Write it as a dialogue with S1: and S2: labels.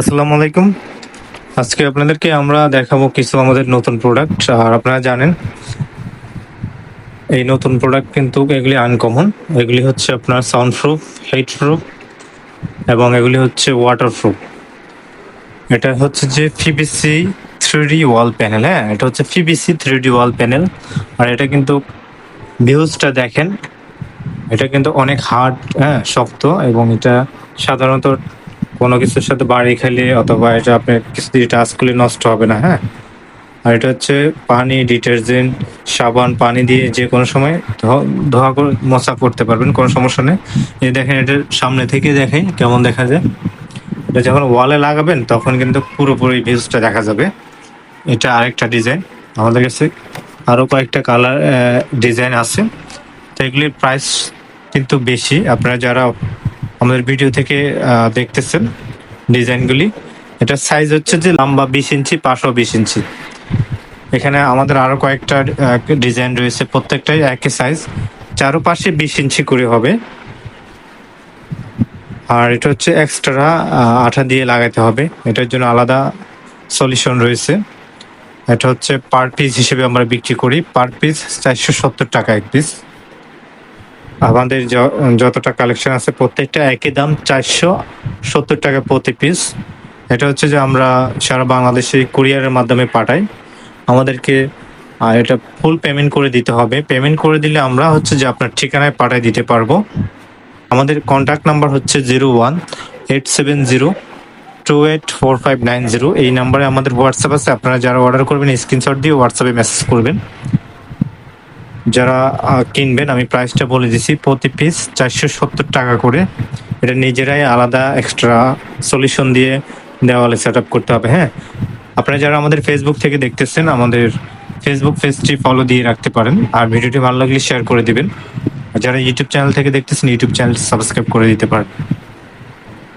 S1: আসসালামু আলাইকুম। আজকে আপনাদেরকে আমরা দেখাবো কিছু আমাদের নতুন প্রোডাক্ট আর আপনারা জানেন, এই নতুন প্রোডাক্ট কিন্তু এগুলি আনকমন এগুলি হচ্ছে আপনার সাউন্ড প্রুফ হিট প্রুফ এবং এগুলি হচ্ছে ওয়াটার প্রুফ এটা হচ্ছে যে পিবিসি থ্রি ওয়াল প্যানেল হ্যাঁ? এটা হচ্ছে পিবিসি থ্রি ওয়াল প্যানেল আর এটা কিন্তু ভিউজটা দেখেন, এটা কিন্তু অনেক হার্ড হ্যাঁ? শক্ত, এবং এটা সাধারণত কোনো কিছুর সাথে বাড়ি খেলে অথবা এটা আপনার কিছু দিয়ে টাচ করলে নষ্ট হবে না হ্যাঁ? আর এটা হচ্ছে পানি ডিটারজেন্ট সাবান, পানি দিয়ে যে কোনো সময় ধোয়া- করে মশা করতে পারবেন, কোনো সমস্যা নেই। এই দেখেন এটার সামনে থেকে দেখেন কেমন দেখা যায়। এটা যখন ওয়ালে লাগাবেন, তখন কিন্তু পুরোপুরি ভিউজটা দেখা যাবে। এটা আরেকটা ডিজাইন আমাদের কাছে আরও কয়েকটা কালার ডিজাইন আছে। তো এগুলির প্রাইস কিন্তু বেশি। আপনারা যারা আমাদের ভিডিও থেকে দেখতেছেন ডিজাইনগুলি। এটা সাইজ হচ্ছে যে লম্বা বিশ ইঞ্চি পাঁচশো বিশ ইঞ্চি। এখানে আমাদের আরও কয়েকটা ডিজাইন রয়েছে প্রত্যেকটাই একই সাইজ চারোপাশে বিশ ইঞ্চি করে হবে। আর এটা হচ্ছে এক্সট্রা আঠা দিয়ে লাগাতে হবে। এটার জন্য আলাদা সলিউশন রয়েছে। এটা হচ্ছে পার পিস হিসেবে আমরা বিক্রি করি। পার পিস চারশো সত্তর টাকা এক পিস আমাদের যতটা কালেকশন আছে প্রত্যেকটা একই দাম চারশো সত্তর টাকা প্রতি পিস এটা হচ্ছে যে আমরা সারা বাংলাদেশে কুরিয়ারের মাধ্যমে পাঠাই। আমাদেরকে এটা ফুল পেমেন্ট করে দিতে হবে। পেমেন্ট করে দিলে আমরা হচ্ছে যে আপনার ঠিকানায় পাঠিয়ে দিতে পারব। আমাদের কন্ট্যাক্ট নাম্বার হচ্ছে zero one eight seven zero two eight four five nine zero. এই নাম্বারে আমাদের হোয়াটসঅ্যাপ আছে। আপনারা যারা অর্ডার করবেন স্ক্রিনশট দিয়ে হোয়াটসঅ্যাপে মেসেজ করবেন। যারা কিনবেন, আমি প্রাইসটা বলে দিছি, প্রতি পিস চারশো সত্তর টাকা করে। এটা নিজেরাই আলাদা এক্সট্রা সলিউশন দিয়ে দেওয়ালে সেট আপ করতে হবে হ্যাঁ? আপনারা যারা আমাদের ফেসবুক থেকে দেখতেছেন, আমাদের ফেসবুক পেজটি ফলো দিয়ে রাখতে পারেন। আর ভিডিওটি ভালো লাগলে শেয়ার করে দিবেন। আর যারা ইউটিউব চ্যানেল থেকে দেখতেছেন ইউটিউব চ্যানেল সাবস্ক্রাইব করে দিতে পারেন।